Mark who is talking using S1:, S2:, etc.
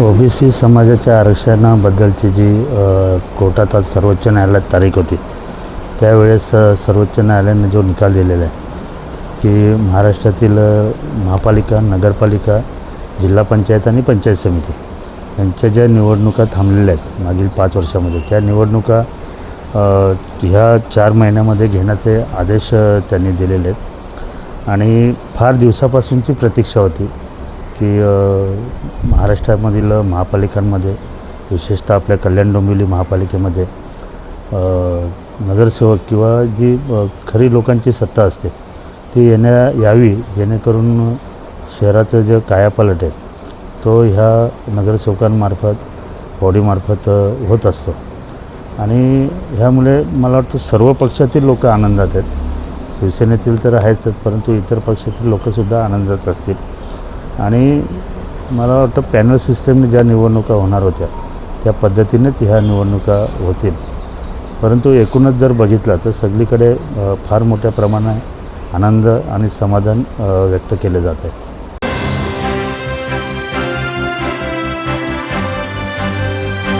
S1: OBC समाजाच्या आरक्षणाबद्दलची जी कोर्टात आज सर्वोच्च न्यायालयात तारीख होती त्यावेळेस सर्वोच्च न्यायालयाने जो निकाल दिलेला आहे की महाराष्ट्रातील महापालिका नगरपालिका जिल्हा पंचायत आणि पंचायत समिती यांच्या ज्या निवडणुका थांबलेल्या आहेत मागील पाच वर्षामध्ये त्या निवडणुका ह्या चार महिन्यामध्ये घेण्याचे आदेश त्यांनी दिलेले आहेत. आणि फार दिवसापासूनची प्रतीक्षा होती की महाराष्ट्रामधील महापालिकांमध्ये विशेषतः आपल्या कल्याण डोंबिवली महापालिकेमध्ये नगरसेवक किंवा जी खरी लोकांची सत्ता असते ती येण्या यावी जेणेकरून शहराचं जे कायापालट आहे तो ह्या नगरसेवकांमार्फत बॉडीमार्फत होत असतो. आणि ह्यामुळे मला वाटतं सर्व पक्षातील लोक आनंदात आहेत. शिवसेनेतील तर आहेच परंतु इतर पक्षातील लोकंसुद्धा आनंदात असतील. आणि मला वाटतं पॅनल सिस्टमने ज्या निवडणुका होणार होत्या त्या पद्धतीनेच ह्या निवडणुका होतील. परंतु एकूणच जर बघितलं तर सगळीकडे फार मोठ्या प्रमाणात आनंद आणि समाधान व्यक्त केले जात आहे.